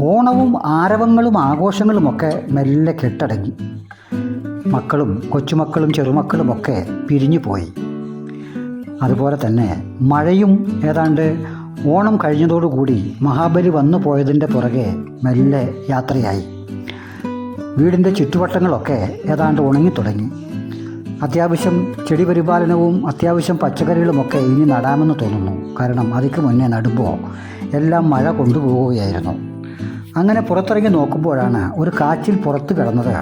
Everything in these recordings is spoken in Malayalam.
ഓണവും ആരവങ്ങളും ആഘോഷങ്ങളുമൊക്കെ മെല്ലെ കെട്ടടങ്ങി. മക്കളും കൊച്ചുമക്കളും ചെറുമക്കളുമൊക്കെ പിരിഞ്ഞു പോയി അതുപോലെ തന്നെ മഴയും ഏതാണ്ട് ഓണം കഴിഞ്ഞതോടുകൂടി മഹാബലി വന്നു പോയതിന്റെ പുറകെ മെല്ലെ യാത്രയായി. വീടിന്റെ ചുറ്റുവട്ടങ്ങളൊക്കെ ഏതാണ്ട് ഉണങ്ങി തുടങ്ങി അത്യാവശ്യം ചെടി പരിപാലനവും അത്യാവശ്യം പച്ചക്കറികളുമൊക്കെ ഇനി നടാമെന്ന് തോന്നുന്നു. കാരണം അതിക്ക് മുന്നേ നടുമ്പോൾ എല്ലാം മഴ കൊണ്ടുപോവുകയായിരുന്നു. അങ്ങനെ പുറത്തിറങ്ങി നോക്കുമ്പോഴാണ് ഒരു കാച്ചിൽ പുറത്ത് കിടന്നത്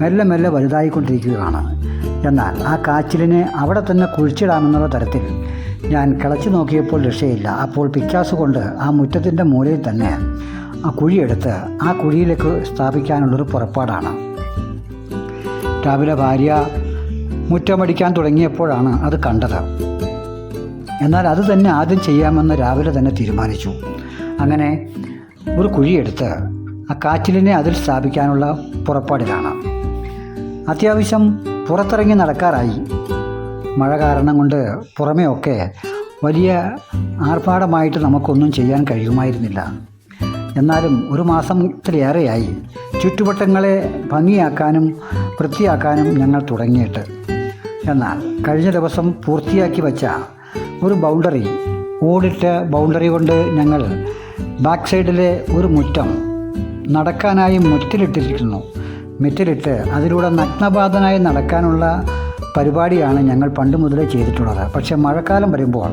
മെല്ലെ മെല്ലെ വലുതായിക്കൊണ്ടിരിക്കുകയാണ്. എന്നാൽ ആ കാച്ചിലിനെ അവിടെ തന്നെ കുഴിച്ചിടാമെന്നുള്ള തരത്തിൽ ഞാൻ കിളച്ചു നോക്കിയപ്പോൾ രക്ഷയില്ല. അപ്പോൾ പിക്കാസ് കൊണ്ട് ആ മുറ്റത്തിന്റെ മൂലയിൽ തന്നെ ആ കുഴിയെടുത്ത് ആ കുഴിയിലേക്ക് സ്ഥാപിക്കാനുള്ളൊരു പുറപ്പാടാണ്. രാവിലെ ഭാര്യ മുറ്റമടിക്കാൻ തുടങ്ങിയപ്പോഴാണ് അത് കണ്ടത്. എന്നാൽ അത് തന്നെ ആദ്യം ചെയ്യാമെന്ന് രാവിലെ തന്നെ തീരുമാനിച്ചു. അങ്ങനെ ഒരു കുഴിയെടുത്ത് ആ കാച്ചിലിനെ അതിൽ സ്ഥാപിക്കാനുള്ള പുറപ്പാടിലാണ് അത്യാവശ്യം പുറത്തിറങ്ങി നടക്കാറായി. മഴ കാരണം കൊണ്ട് പുറമേയൊക്കെ വലിയ ആർഭാടമായിട്ട് നമുക്കൊന്നും ചെയ്യാൻ കഴിയുമായിരുന്നില്ല. എന്നാലും ഒരു മാസത്തിലേറെയായി ചുറ്റുവട്ടങ്ങളെ ഭംഗിയാക്കാനും വൃത്തിയാക്കാനും ഞങ്ങൾ തുടങ്ങിയിട്ട്. എന്നാൽ കഴിഞ്ഞ ദിവസം പൂർത്തിയാക്കി വച്ച ഒരു ബൗണ്ടറി ഓടിട്ട ബൗണ്ടറി കൊണ്ട് ഞങ്ങൾ ബാക്ക് സൈഡിലെ ഒരു മുറ്റം നടക്കാനായി മുറ്റിലിട്ടിരിക്കുന്നു. മുറ്റിലിട്ട് അതിലൂടെ നഗ്നപാതനായി നടക്കാനുള്ള പരിപാടിയാണ് ഞങ്ങൾ പണ്ട് മുതലേ ചെയ്തിട്ടുള്ളത്. പക്ഷേ മഴക്കാലം വരുമ്പോൾ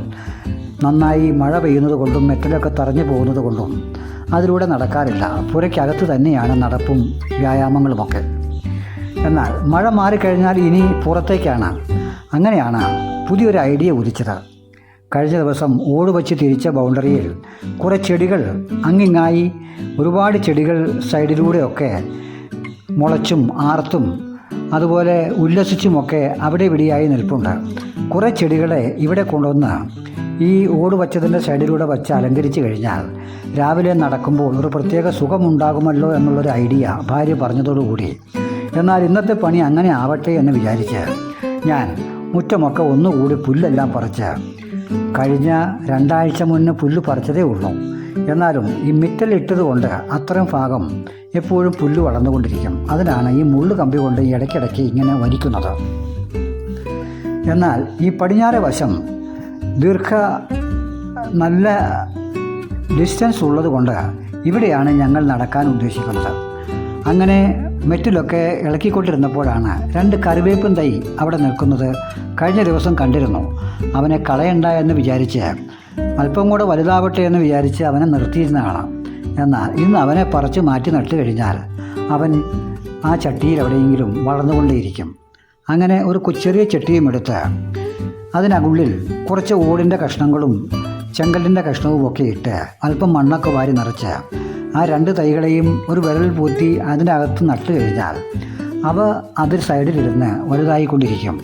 നന്നായി മഴ പെയ്യുന്നത് കൊണ്ടും മെറ്റലൊക്കെ തറഞ്ഞു പോകുന്നത് കൊണ്ടും അതിലൂടെ നടക്കാറില്ല. പുരയ്ക്കകത്ത് തന്നെയാണ് നടപ്പും വ്യായാമങ്ങളുമൊക്കെ. എന്നാൽ മഴ മാറിക്കഴിഞ്ഞാൽ ഇനി പുറത്തേക്കാണ്. അങ്ങനെയാണ് പുതിയൊരു ഐഡിയ ഉദിച്ചത്. കഴിഞ്ഞ ദിവസം ഓട് വച്ച് തിരിച്ച ബൗണ്ടറിയിൽ കുറേ ചെടികൾ അങ്ങിങ്ങായി ഒരുപാട് ചെടികൾ സൈഡിലൂടെയൊക്കെ മുളച്ചും ആർത്തും അതുപോലെ ഉല്ലസിച്ചുമൊക്കെ അവിടെ ഇവിടെയായി നിൽപ്പുണ്ട്. കുറേ ചെടികളെ ഇവിടെ കൊണ്ടുവന്ന് ഈ ഓട് വച്ചതിന്റെ സൈഡിലൂടെ വച്ച് അലങ്കരിച്ച് കഴിഞ്ഞാൽ രാവിലെ നടക്കുമ്പോൾ ഒരു പ്രത്യേക സുഖമുണ്ടാകുമല്ലോ എന്നുള്ളൊരു ഐഡിയ ഭാര്യ പറഞ്ഞതോടുകൂടി. എന്നാൽ ഇന്നത്തെ പണി അങ്ങനെ ആവട്ടെ എന്ന് വിചാരിച്ച് ഞാൻ മുറ്റമൊക്കെ ഒന്നുകൂടി പുല്ലെല്ലാം പറിച്ച് കഴിഞ്ഞ രണ്ടാഴ്ച മുന്നേ പുല്ല് പറിച്ചതേ ഉള്ളൂ. എന്നാലും ഈ മിറ്റൽ ഇട്ടതുകൊണ്ട് അത്രയും ഭാഗം എപ്പോഴും പുല്ല് വളർന്നുകൊണ്ടിരിക്കും. അതിനാണ് ഈ മുള്ളു കമ്പി കൊണ്ട് ഇടയ്ക്കിടയ്ക്ക് ഇങ്ങനെ വലിക്കുന്നത്. എന്നാൽ ഈ പടിഞ്ഞാറെ വശം ദീർഘ നല്ല ഡിസ്റ്റൻസ് ഉള്ളതുകൊണ്ട് ഇവിടെയാണ് ഞങ്ങൾ നടക്കാൻ ഉദ്ദേശിക്കുന്നത്. അങ്ങനെ മെറ്റിലൊക്കെ ഇളക്കിക്കൊണ്ടിരുന്നപ്പോഴാണ് രണ്ട് കറിവേപ്പും തൈ അവിടെ നിൽക്കുന്നത് കഴിഞ്ഞ ദിവസം കണ്ടിരുന്നു. അവനെ കളയണ്ട എന്ന് വിചാരിച്ച് അല്പം കൂടെ വലുതാവട്ടെ എന്ന് വിചാരിച്ച് അവനെ നിർത്തിയിരുന്നതാണ്. എന്നാൽ ഇന്ന് അവനെ പറിച്ച് മാറ്റി നട്ടു കഴിഞ്ഞാൽ അവൻ ആ ചട്ടിയിൽ എവിടെയെങ്കിലും വളർന്നുകൊണ്ടേയിരിക്കും. അങ്ങനെ ഒരു ചെറിയ ചട്ടിയും എടുത്ത് അതിനകുള്ളിൽ കുറച്ച് ഓടിന്റെ കഷ്ണങ്ങളും ചെങ്കല്ലിന്റെ കഷ്ണവും ഒക്കെ ഇട്ട് അല്പം മണ്ണൊക്കെ വാരി നിറച്ച് ആ രണ്ട് തൈകളെയും ഒരു വിരൽ പൂത്തി അതിനകത്ത് നട്ടു കഴിഞ്ഞാൽ അവ അതിൽ സൈഡിലിരുന്ന് വലുതായിക്കൊണ്ടിരിക്കും.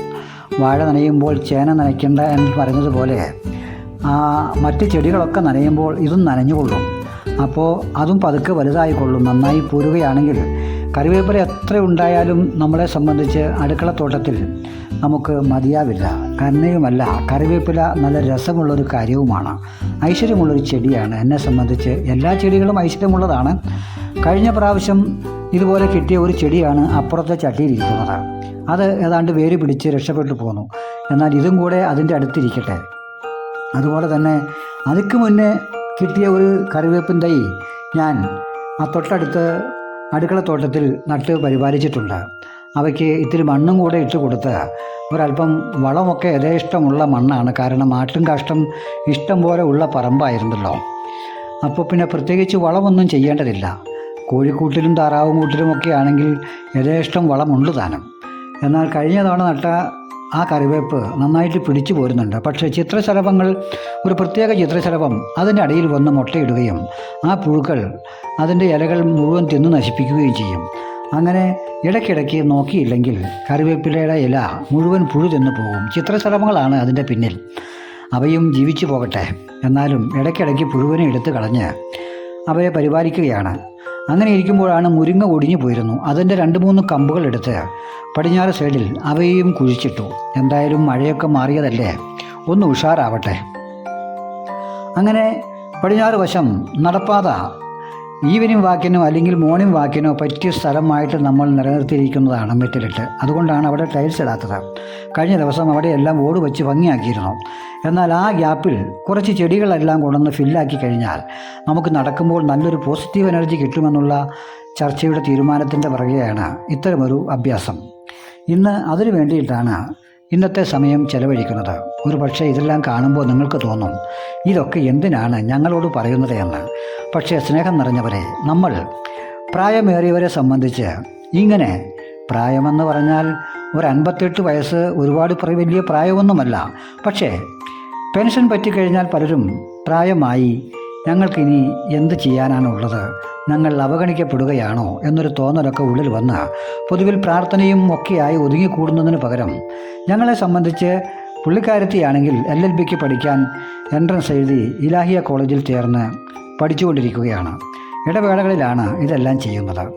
വാഴ നനയുമ്പോൾ ചേന നനയ്ക്കേണ്ട എന്ന് പറഞ്ഞതുപോലെ ആ മറ്റ് ചെടികളൊക്കെ നനയുമ്പോൾ ഇതും നനഞ്ഞുകൊള്ളും. അപ്പോൾ അതും പതുക്കെ വലുതായിക്കൊള്ളും. നന്നായി പോരുകയാണെങ്കിൽ കറിവേപ്പില എത്ര ഉണ്ടായാലും നമ്മളെ സംബന്ധിച്ച് അടുക്കളത്തോട്ടത്തിൽ നമുക്ക് മതിയാവില്ല. കന്നയുമല്ല കറിവേപ്പില നല്ല രസമുള്ളൊരു കാര്യവുമാണ്. ഐശ്വര്യമുള്ളൊരു ചെടിയാണ്. എന്നെ സംബന്ധിച്ച് എല്ലാ ചെടികളും ഐശ്വര്യമുള്ളതാണ്. കഴിഞ്ഞ പ്രാവശ്യം ഇതുപോലെ കിട്ടിയ ഒരു ചെടിയാണ് അപ്പുറത്തെ ചട്ടിയിലിരിക്കുന്നത്. അത് ഏതാണ്ട് വേര് പിടിച്ച് രക്ഷപ്പെട്ടു പോന്നു. എന്നാൽ ഇതും കൂടെ അതിന്റെ അടുത്തിരിക്കട്ടെ. അതുപോലെ തന്നെ അതിക്ക് മുന്നേ കിട്ടിയ ഒരു കറിവേപ്പിൻ തൈ ഞാൻ ആ തൊട്ടടുത്ത് അടുക്കളത്തോട്ടത്തിൽ നട്ട് പരിപാലിച്ചിട്ടുണ്ട്. അവയ്ക്ക് ഇത്തിരി മണ്ണും കൂടെ ഇട്ട് കൊടുത്ത് ഒരല്പം വളമൊക്കെ യഥേഷ്ടമുള്ള മണ്ണാണ്. കാരണം ആട്ടും കാഷ്ടം ഇഷ്ടം പോലെ ഉള്ള പറമ്പായിരുന്നല്ലോ. അപ്പോൾ പിന്നെ പ്രത്യേകിച്ച് വളമൊന്നും ചെയ്യേണ്ടതില്ല. കോഴിക്കൂട്ടിലും താറാവും കൂട്ടിലുമൊക്കെ ആണെങ്കിൽ യഥേഷ്ടം വളമുണ്ട് താനും. എന്നാൽ കഴിഞ്ഞ തവണ നട്ട ആ കറിവേപ്പ് നന്നായിട്ട് പിടിച്ചു പോരുന്നുണ്ട്. പക്ഷേ ചിത്രശലഭങ്ങൾ ഒരു പ്രത്യേക ചിത്രശലഭം അതിന്റെ അടിയിൽ വന്ന് മുട്ടയിടുകയും ആ പുഴുക്കൾ അതിന്റെ ഇലകൾ മുഴുവൻ തിന്നു നശിപ്പിക്കുകയും ചെയ്യും. അങ്ങനെ ഇടയ്ക്കിടയ്ക്ക് നോക്കിയില്ലെങ്കിൽ കറിവേപ്പിലയുടെ ഇല മുഴുവൻ പുഴു തിന്നു പോകും. ചിത്രശലഭങ്ങളാണ് അതിന്റെ പിന്നിൽ. അവയും ജീവിച്ചു പോകട്ടെ. എന്നാലും ഇടയ്ക്കിടയ്ക്ക് പുഴുവിനെ എടുത്തു കളഞ്ഞ് അവയെ പരിപാലിക്കുകയാണ്. അങ്ങനെ ഇരിക്കുമ്പോഴാണ് മുരിങ്ങ ഒടിഞ്ഞു പോയിരുന്നു. അതിന്റെ രണ്ട് മൂന്ന് കമ്പുകൾ എടുത്ത് പടിഞ്ഞാറ് സൈഡിൽ അവയെയും കുഴിച്ചിട്ടു. എന്തായാലും മഴയൊക്കെ മാറിയതല്ലേ? ഒന്ന് ഉഷാറാവട്ടെ. അങ്ങനെ പടിഞ്ഞാറ് വശം നടപ്പാത ഈവനിങ് വാക്കിനോ അല്ലെങ്കിൽ മോർണിംഗ് വാക്കിനോ പറ്റിയ സ്ഥലമായിട്ട് നമ്മൾ നിലനിർത്തിയിരിക്കുന്നതാണ് മെറ്റലിട്ട്. അതുകൊണ്ടാണ് അവിടെ ടൈൽസ് ഇടാത്തത്. കഴിഞ്ഞ ദിവസം അവിടെ എല്ലാം ഓട് വെച്ച് ഭംഗിയാക്കിയിരുന്നു. എന്നാൽ ആ ഗ്യാപ്പിൽ കുറച്ച് ചെടികളെല്ലാം കൊണ്ടുവന്ന് ഫില്ലാക്കി കഴിഞ്ഞാൽ നമുക്ക് നടക്കുമ്പോൾ നല്ലൊരു പോസിറ്റീവ് എനർജി കിട്ടുമെന്നുള്ള ചർച്ചയുടെ തീരുമാനത്തിന്റെ പുറകെയാണ് ഇത്തരമൊരു അഭ്യാസം. ഇന്ന് അതിനു വേണ്ടിയിട്ടാണ് ഇന്നത്തെ സമയം ചെലവഴിക്കുന്നത്. ഒരു പക്ഷേ ഇതെല്ലാം കാണുമ്പോൾ നിങ്ങൾക്ക് തോന്നും ഇതൊക്കെ എന്തിനാണ് ഞങ്ങളോട് പറയുന്നത് എന്ന്. പക്ഷേ സ്നേഹം നിറഞ്ഞവരെ നമ്മൾ പ്രായമേറിയവരെ സംബന്ധിച്ച് ഇങ്ങനെ പ്രായമെന്ന് പറഞ്ഞാൽ ഒരു അൻപത്തെട്ട് വയസ്സ് ഒരുപാട് വലിയ പ്രായമൊന്നുമല്ല. പക്ഷേ പെൻഷൻ പറ്റിക്കഴിഞ്ഞാൽ പലരും പ്രായമായി ഞങ്ങൾക്കിനി എന്ത് ചെയ്യാനാണുള്ളത്? ഞങ്ങൾ അവഗണിക്കപ്പെടുകയാണോ? എന്നൊരു തോന്നലൊക്കെ ഉള്ളിൽ വന്ന് പൊതുവിൽ പ്രാർത്ഥനയും ഒക്കെയായി ഒതുങ്ങിക്കൂടുന്നതിന് പകരം ഞങ്ങളെ സംബന്ധിച്ച് പുള്ളിക്കാരത്തിയാണെങ്കിൽ എൽ എൽ ബിക്ക് പഠിക്കാൻ എൻട്രൻസ് എഴുതി ഇലാഹിയ കോളേജിൽ ചേർന്ന് പഠിച്ചുകൊണ്ടിരിക്കുകയാണ്. ഇടവേളകളിലാണ് ഇതെല്ലാം ചെയ്യുന്നത്.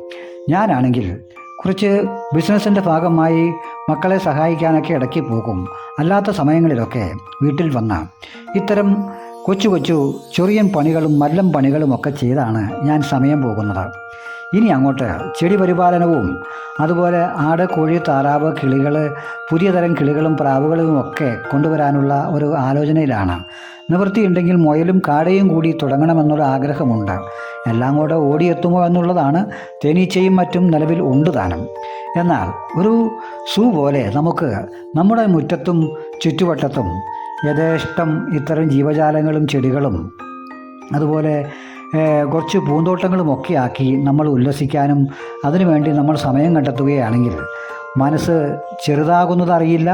ഞാനാണെങ്കിൽ കുറച്ച് ബിസിനസ്സിന്റെ ഭാഗമായി മക്കളെ സഹായിക്കാനൊക്കെ ഇടയ്ക്ക് പോകും. അല്ലാത്ത സമയങ്ങളിലൊക്കെ വീട്ടിൽ വന്ന ഇത്തരം കൊച്ചു കൊച്ചു ചെറിയൻ പണികളും മല്ലം പണികളും ഒക്കെ ചെയ്താണ് ഞാൻ സമയം പോകുന്നത്. ഇനി അങ്ങോട്ട് ചെടി പരിപാലനവും അതുപോലെ ആട് കോഴി താറാവ് കിളികൾ പുതിയ തരം കിളികളും പ്രാവുകളും ഒക്കെ കൊണ്ടുവരാനുള്ള ഒരു ആലോചനയിലാണ്. നിവൃത്തിയുണ്ടെങ്കിൽ മുയലും കാടയും കൂടി തുടങ്ങണമെന്നൊരു ആഗ്രഹമുണ്ട്. എല്ലാം കൂടെ ഓടിയെത്തുമോ എന്നുള്ളതാണ് തേനീച്ചയും മറ്റും നിലവിൽ ഉണ്ട് താനും. എന്നാൽ ഒരു സൂ പോലെ നമുക്ക് നമ്മുടെ മുറ്റത്തും ചുറ്റുവട്ടത്തും യഥേഷ്ടം ഇത്തരം ജീവജാലങ്ങളും ചെടികളും അതുപോലെ കുറച്ച് പൂന്തോട്ടങ്ങളും ഒക്കെ ആക്കി നമ്മൾ ഉല്ലസിക്കാനും അതിനുവേണ്ടി നമ്മൾ സമയം കണ്ടെത്തുകയാണെങ്കിൽ മനസ്സ് ചെറുതാകുന്നതറിയില്ല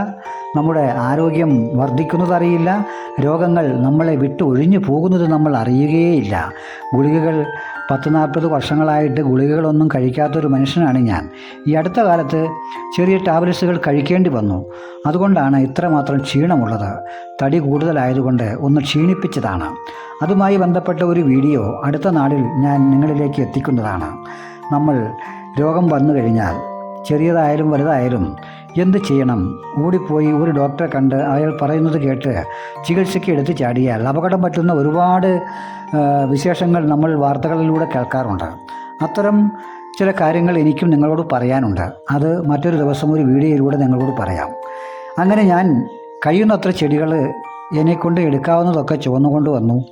നമ്മുടെ ആരോഗ്യം വർദ്ധിക്കുന്നതറിയില്ല. രോഗങ്ങൾ നമ്മളെ വിട്ട് ഒഴിഞ്ഞു പോകുന്നത് നമ്മൾ അറിയുകയേയില്ല. ഗുളികകൾ പത്ത് നാൽപ്പത് വർഷങ്ങളായിട്ട് ഗുളികകളൊന്നും കഴിക്കാത്തൊരു മനുഷ്യനാണ് ഞാൻ. ഈ അടുത്ത കാലത്ത് ചെറിയ ടാബ്ലറ്റ്സുകൾ കഴിക്കേണ്ടി വന്നു. അതുകൊണ്ടാണ് ഇത്രമാത്രം ക്ഷീണമുള്ളത്. തടി കൂടുതലായതുകൊണ്ട് ഒന്ന് ക്ഷീണിപ്പിച്ചതാണ്. അതുമായി ബന്ധപ്പെട്ട ഒരു വീഡിയോ അടുത്ത നാളിൽ ഞാൻ നിങ്ങളിലേക്ക് എത്തിക്കുന്നതാണ്. നമ്മൾ രോഗം വന്നു കഴിഞ്ഞാൽ ചെറിയതായാലും വലുതായാലും എന്ത് ചെയ്യണം? ഓടിപ്പോയി ഒരു ഡോക്ടറെ കണ്ട് അയാൾ പറയുന്നത് കേട്ട് ചികിത്സയ്ക്ക് എടുത്ത് ചാടിയാൽ അപകടം പറ്റുന്ന ഒരുപാട് വിശേഷങ്ങൾ നമ്മൾ വാർത്തകളിലൂടെ കേൾക്കാറുണ്ട്. അത്തരം ചില കാര്യങ്ങൾ എനിക്കും നിങ്ങളോട് പറയാനുണ്ട്. അത് മറ്റൊരു ദിവസം ഒരു വീഡിയോയിലൂടെ നിങ്ങളോട് പറയാം. അങ്ങനെ ഞാൻ കഴിയുന്നത്ര ചെടികൾ എന്നെക്കൊണ്ട് എടുക്കാവുന്നതൊക്കെ ചുവന്നുകൊണ്ട് വന്നു.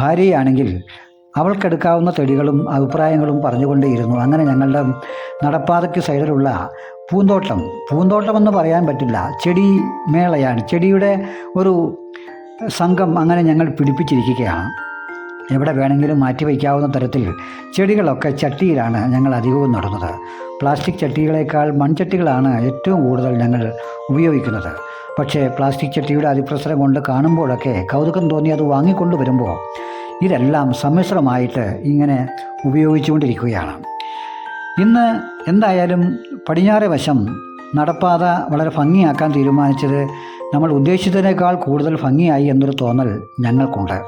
ഭാര്യയാണെങ്കിൽ അവൾക്കെടുക്കാവുന്ന തെടികളും അഭിപ്രായങ്ങളും പറഞ്ഞുകൊണ്ടേയിരുന്നു. അങ്ങനെ ഞങ്ങളുടെ നടപ്പാതയ്ക്ക് സൈഡിലുള്ള പൂന്തോട്ടം. പൂന്തോട്ടമെന്ന് പറയാൻ പറ്റില്ല. ചെടി മേളയാണ്. ചെടിയുടെ ഒരു സംഘം അങ്ങനെ ഞങ്ങൾ പിടിപ്പിച്ചിരിക്കുകയാണ്. എവിടെ വേണമെങ്കിലും മാറ്റി വയ്ക്കാവുന്ന തരത്തിൽ ചെടികളൊക്കെ ചട്ടിയിലാണ് ഞങ്ങൾ അധികവും നടുന്നത്. പ്ലാസ്റ്റിക് ചട്ടികളേക്കാൾ മൺചട്ടികളാണ് ഏറ്റവും കൂടുതൽ ഞങ്ങൾ ഉപയോഗിക്കുന്നത്. പക്ഷേ പ്ലാസ്റ്റിക് ചട്ടിയുടെ അതിപ്രസരം കൊണ്ട് കാണുമ്പോഴൊക്കെ കൗതുകം തോന്നി അത് വാങ്ങിക്കൊണ്ട് വരുമ്പോൾ ഇതെല്ലാം സമ്മിശ്രമായിട്ട് ഇങ്ങനെ ഉപയോഗിച്ചുകൊണ്ടിരിക്കുകയാണ്. ഇന്ന് എന്തായാലും പടിഞ്ഞാറ് വശം നടപ്പാത വളരെ ഭംഗിയാക്കാൻ തീരുമാനിച്ചത് നമ്മൾ ഉദ്ദേശിച്ചതിനേക്കാൾ കൂടുതൽ ഭംഗിയായി എന്നൊരു തോന്നൽ ഞങ്ങൾക്കുണ്ട്.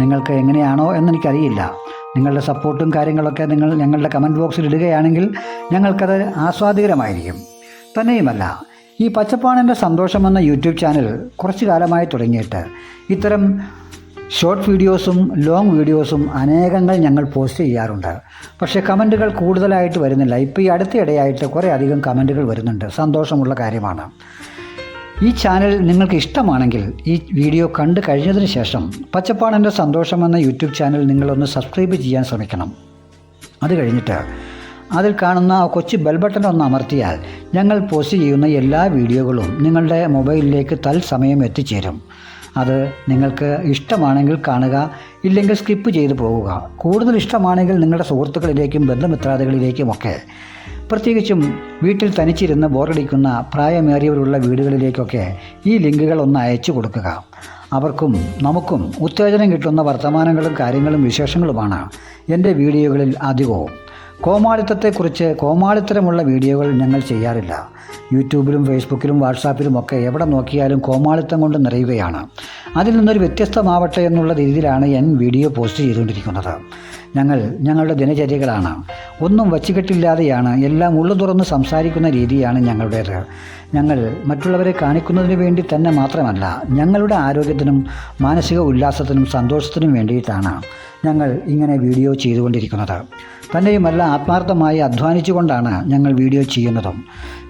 നിങ്ങൾക്ക് എങ്ങനെയാണോ എന്നെനിക്കറിയില്ല. നിങ്ങളുടെ സപ്പോർട്ടും കാര്യങ്ങളൊക്കെ നിങ്ങൾ ഞങ്ങളുടെ കമന്റ് ബോക്സിൽ ഇടുകയാണെങ്കിൽ ഞങ്ങൾക്കത് ആസ്വാദികരമായിരിക്കും. തന്നെയുമല്ല ഈ പച്ചപ്പാണന്റെ സന്തോഷം എന്ന യൂട്യൂബ് ചാനൽ കുറച്ചു കാലമായി തുടങ്ങിയിട്ട് ഇത്തരം ഷോർട്ട് വീഡിയോസും ലോങ് വീഡിയോസും അനേകങ്ങൾ ഞങ്ങൾ പോസ്റ്റ് ചെയ്യാറുണ്ട്. പക്ഷേ കമന്റുകൾ കൂടുതലായിട്ട് വരുന്നില്ല. ഇപ്പോൾ ഈ അടുത്തിടെയായിട്ട് കുറേ അധികം കമന്റുകൾ വരുന്നുണ്ട്. സന്തോഷമുള്ള കാര്യമാണ്. ഈ ചാനൽ നിങ്ങൾക്ക് ഇഷ്ടമാണെങ്കിൽ ഈ വീഡിയോ കണ്ടു കഴിഞ്ഞതിന് ശേഷം പച്ചപ്പാണന്റെ സന്തോഷം എന്ന യൂട്യൂബ് ചാനൽ നിങ്ങളൊന്ന് സബ്സ്ക്രൈബ് ചെയ്യാൻ ശ്രമിക്കണം. അത് കഴിഞ്ഞിട്ട് അതിൽ കാണുന്ന ആ കൊച്ചു ബെൽ ബട്ടൺ ഒന്ന് അമർത്തിയാൽ ഞങ്ങൾ പോസ്റ്റ് ചെയ്യുന്ന എല്ലാ വീഡിയോകളും നിങ്ങളുടെ മൊബൈലിലേക്ക് തൽസമയം എത്തിച്ചേരും. അത് നിങ്ങൾക്ക് ഇഷ്ടമാണെങ്കിൽ കാണുക ഇല്ലെങ്കിൽ സ്കിപ്പ് ചെയ്ത് പോവുക കൂടുതൽ ഇഷ്ടമാണെങ്കിൽ നിങ്ങളുടെ സുഹൃത്തുക്കളിലേക്കും ബന്ധുമിത്രാദികളിലേക്കുമൊക്കെ പ്രത്യേകിച്ചും വീട്ടിൽ തനിച്ചിരുന്ന് ബോറടിക്കുന്ന പ്രായമേറിയവരുള്ള വീടുകളിലേക്കൊക്കെ ഈ ലിങ്കുകൾ ഒന്ന് അയച്ചു കൊടുക്കുക. അവർക്കും നമുക്കും ഉത്തേജനം കിട്ടുന്ന വർത്തമാനങ്ങളും കാര്യങ്ങളും വിശേഷങ്ങളുമാണ് എന്റെ വീഡിയോകളിൽ അധികവും കോമാളിത്തത്തെക്കുറിച്ച് കോമാളിത്തരമുള്ള വീഡിയോകൾ ഞങ്ങൾ ചെയ്യാറില്ല. യൂട്യൂബിലും ഫേസ്ബുക്കിലും വാട്സാപ്പിലും ഒക്കെ എവിടെ നോക്കിയാലും കോമാളിത്തം കൊണ്ട് നിറയുകയാണ്. അതിൽ നിന്നൊരു വ്യത്യസ്തമാവട്ടെ എന്നുള്ള രീതിയിലാണ് ഞാൻ വീഡിയോ പോസ്റ്റ് ചെയ്തുകൊണ്ടിരിക്കുന്നത്. ഞങ്ങൾ ഞങ്ങളുടെ ദിനചര്യകളാണ്. ഒന്നും വച്ചുകെട്ടില്ലാതെയാണ് എല്ലാം ഉള്ളു തുറന്ന് സംസാരിക്കുന്ന രീതിയാണ് ഞങ്ങളുടേത്. ഞങ്ങൾ മറ്റുള്ളവരെ കാണിക്കുന്നതിന് വേണ്ടി തന്നെ മാത്രമല്ല ഞങ്ങളുടെ ആരോഗ്യത്തിനും മാനസിക ഉല്ലാസത്തിനും സന്തോഷത്തിനും വേണ്ടിയിട്ടാണ് ഞങ്ങൾ ഇങ്ങനെ വീഡിയോ ചെയ്തുകൊണ്ടിരിക്കുന്നത്. തന്നെയുമല്ല ആത്മാർത്ഥമായി അധ്വാനിച്ചുകൊണ്ടാണ് ഞങ്ങൾ വീഡിയോ ചെയ്യുന്നതും.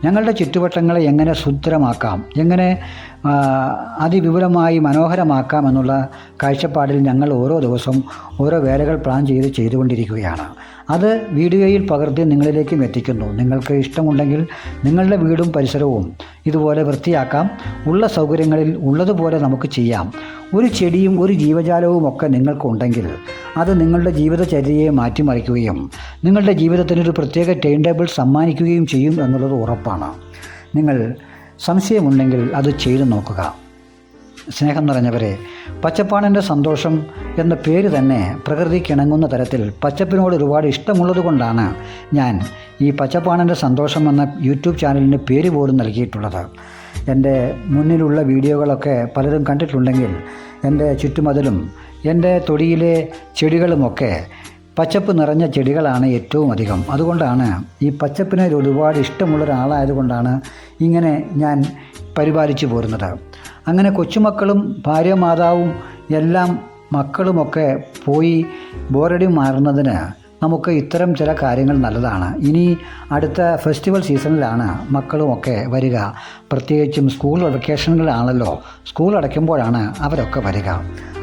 ഞങ്ങളുടെ ചുറ്റുവട്ടങ്ങളെ എങ്ങനെ സുന്ദരമാക്കാം എങ്ങനെ അതിവിപുലമായി മനോഹരമാക്കാം എന്നുള്ള കാഴ്ചപ്പാടിൽ ഞങ്ങൾ ഓരോ ദിവസവും ഓരോ വേലകൾ പ്ലാൻ ചെയ്ത് ചെയ്തുകൊണ്ടിരിക്കുകയാണ്. അത് വീഡിയോയിൽ പകർത്തി നിങ്ങളിലേക്കും എത്തിക്കുന്നു. നിങ്ങൾക്ക് ഇഷ്ടമുണ്ടെങ്കിൽ നിങ്ങളുടെ വീടും പരിസരവും ഇതുപോലെ വൃത്തിയാക്കാം. ഉള്ള സൗകര്യങ്ങളിൽ ഉള്ളതുപോലെ നമുക്ക് ചെയ്യാം. ഒരു ചെടിയും ഒരു ജീവജാലവും ഒക്കെ നിങ്ങൾക്കുണ്ടെങ്കിൽ അത് നിങ്ങളുടെ ജീവിതചര്യയെ മാറ്റിമറിക്കുകയും നിങ്ങളുടെ ജീവിതത്തിനൊരു പ്രത്യേക ടൈം ടേബിൾ സമ്മാനിക്കുകയും ചെയ്യും എന്നുള്ളത് ഉറപ്പാണ്. നിങ്ങൾ സംശയമുണ്ടെങ്കിൽ അത് ചെയ്തു നോക്കുക. സ്നേഹം നിറഞ്ഞവരെ പച്ചപ്പാണിന്റെ സന്തോഷം എന്ന പേര് തന്നെ പ്രകൃതിക്കിണങ്ങുന്ന തരത്തിൽ പച്ചപ്പിനോട് ഒരുപാട് ഇഷ്ടമുള്ളത് കൊണ്ടാണ് ഞാൻ ഈ പച്ചപ്പാണിന്റെ സന്തോഷം എന്ന യൂട്യൂബ് ചാനലിന് പേര് പോലും നൽകിയിട്ടുള്ളത്. എന്റെ മുന്നിലുള്ള വീഡിയോകളൊക്കെ പലരും കണ്ടിട്ടുണ്ടെങ്കിൽ എന്റെ ചുറ്റുമതിലും എന്റെ തൊടിയിലെ ചെടികളുമൊക്കെ പച്ചപ്പ് നിറഞ്ഞ ചെടികളാണ് ഏറ്റവും അധികം. അതുകൊണ്ടാണ് ഈ പച്ചപ്പിനെ ഒരുപാട് ഇഷ്ടമുള്ള ഒരാളായതുകൊണ്ടാണ് ഇങ്ങനെ ഞാൻ പരിപാലിച്ചു പോരുന്നത്. അങ്ങനെ കൊച്ചുമക്കളും ഭാര്യ മാതാവും എല്ലാം മക്കളുമൊക്കെ പോയി ബോറടി മാറുന്നതിന് നമുക്ക് ഇത്തരം ചില കാര്യങ്ങൾ നല്ലതാണ്. ഇനി അടുത്ത ഫെസ്റ്റിവൽ സീസണിലാണ് മക്കളുമൊക്കെ വരിക. പ്രത്യേകിച്ചും സ്കൂൾ വെക്കേഷനുകളാണല്ലോ സ്കൂൾ അടയ്ക്കുമ്പോഴാണ് അവരൊക്കെ വരിക.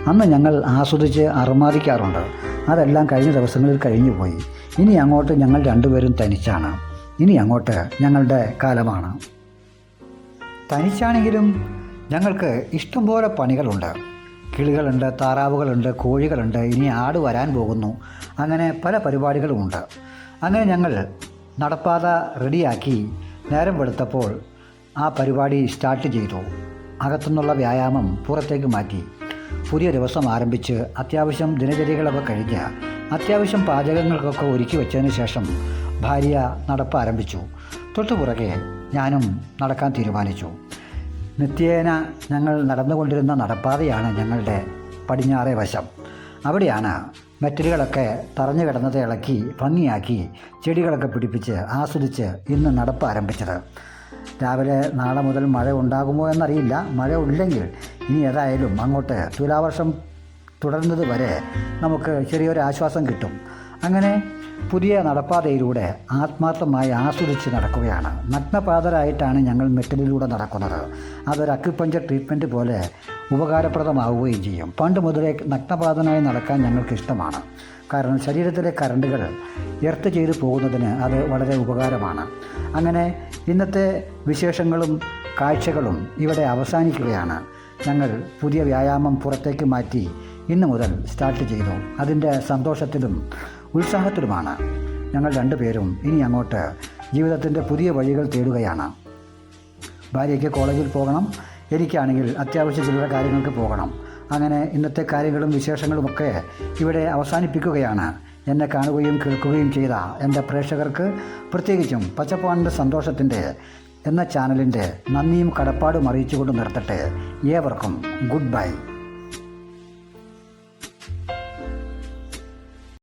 അന്ന് ഞങ്ങൾ ആസ്വദിച്ച് അറുമാദിക്കാറുണ്ട് അതെല്ലാം കഴിഞ്ഞ ദിവസങ്ങളിൽ കഴിഞ്ഞു പോയി. ഇനി അങ്ങോട്ട് ഞങ്ങൾ രണ്ടുപേരും തനിച്ചാണ്. ഇനി അങ്ങോട്ട് ഞങ്ങളുടെ കാലമാണ്. തനിച്ചാണെങ്കിലും ഞങ്ങൾക്ക് ഇഷ്ടംപോലെ പണികളുണ്ട്. കിളികളുണ്ട് താറാവുകളുണ്ട് കോഴികളുണ്ട്. ഇനി ആട് വരാൻ പോകുന്നു. അങ്ങനെ പല പരിപാടികളുമുണ്ട്. അങ്ങനെ ഞങ്ങൾ നടപ്പാത റെഡിയാക്കി നേരം വെളുത്തപ്പോൾ ആ പരിപാടി സ്റ്റാർട്ട് ചെയ്തു. അകത്തുനിന്നുള്ള വ്യായാമം പുറത്തേക്ക് മാറ്റി. പുതിയ ദിവസം ആരംഭിച്ച് അത്യാവശ്യം ദിനചര്യകളൊക്കെ കഴിഞ്ഞ് അത്യാവശ്യം പാചകങ്ങൾക്കൊക്കെ ഒരുക്കി വെച്ചതിന് ശേഷം ഭാര്യ നടപ്പ് ആരംഭിച്ചു. തൊട്ടു പുറകെ ഞാനും നടക്കാൻ തീരുമാനിച്ചു. നിത്യേന ഞങ്ങൾ നടന്നുകൊണ്ടിരുന്ന നടപ്പാതയാണ് ഞങ്ങളുടെ പടിഞ്ഞാറേ വശം. അവിടെയാണ് മെറ്റലുകളൊക്കെ തറഞ്ഞു കിടന്നത് ഇളക്കി ഭംഗിയാക്കി ചെടികളൊക്കെ പിടിപ്പിച്ച് ആസ്വദിച്ച് ഇന്ന് നടപ്പ് ആരംഭിച്ചത്. രാവിലെ നാളെ മുതൽ മഴ ഉണ്ടാകുമോ എന്നറിയില്ല. മഴ ഉണ്ടെങ്കിൽ ഇനി ഏതായാലും അങ്ങോട്ട് തുലാവർഷം തുടരുന്നത് വരെ നമുക്ക് ചെറിയൊരു ആശ്വാസം കിട്ടും. അങ്ങനെ പുതിയ നടപ്പാതയിലൂടെ ആത്മാർത്ഥമായി ആസ്വദിച്ച് നടക്കുകയാണ്. നഗ്നപാതരായിട്ടാണ് ഞങ്ങൾ മെറ്റലിലൂടെ നടക്കുന്നത്. അതൊരു അക്യുപഞ്ചർ ട്രീറ്റ്മെന്റ് പോലെ ഉപകാരപ്രദമാവുകയും ചെയ്യും. പണ്ട് മുതലേ നഗ്നപാതനായി നടക്കാൻ ഞങ്ങൾക്ക് ഇഷ്ടമാണ്. കാരണം ശരീരത്തിലെ കറണ്ടുകൾ എർത്ത് ചെയ്തു പോകുന്നതിന് അത് വളരെ ഉപകാരമാണ്. അങ്ങനെ ഇന്നത്തെ വിശേഷങ്ങളും കാഴ്ചകളും ഇവിടെ അവസാനിക്കുകയാണ്. ഞങ്ങൾ പുതിയ വ്യായാമം പുറത്തേക്ക് മാറ്റി ഇന്നു മുതൽ സ്റ്റാർട്ട് ചെയ്തു. അതിന്റെ സന്തോഷത്തിലും ഉത്സാഹത്തിലുമാണ്. ഞങ്ങൾ രണ്ടുപേരും ഇനി അങ്ങോട്ട് ജീവിതത്തിന്റെ പുതിയ വഴികൾ തേടുകയാണ്. ഭാര്യയ്ക്ക് കോളേജിൽ പോകണം. എനിക്കാണെങ്കിൽ അത്യാവശ്യ ചില കാര്യങ്ങൾക്ക് പോകണം. അങ്ങനെ ഇന്നത്തെ കാര്യങ്ങളും വിശേഷങ്ങളുമൊക്കെ ഇവിടെ അവസാനിപ്പിക്കുകയാണ്. എന്നെ കാണുകയും കേൾക്കുകയും ചെയ്ത എന്റെ പ്രേക്ഷകർക്ക് പ്രത്യേകിച്ചും പച്ചപ്പാണിന്റെ സന്തോഷത്തിന്റെ എന്ന ചാനലിന്റെ നന്ദിയും കടപ്പാടും അറിയിച്ചുകൊണ്ട് നിർത്തട്ടെ. ഏവർക്കും ഗുഡ് ബൈ.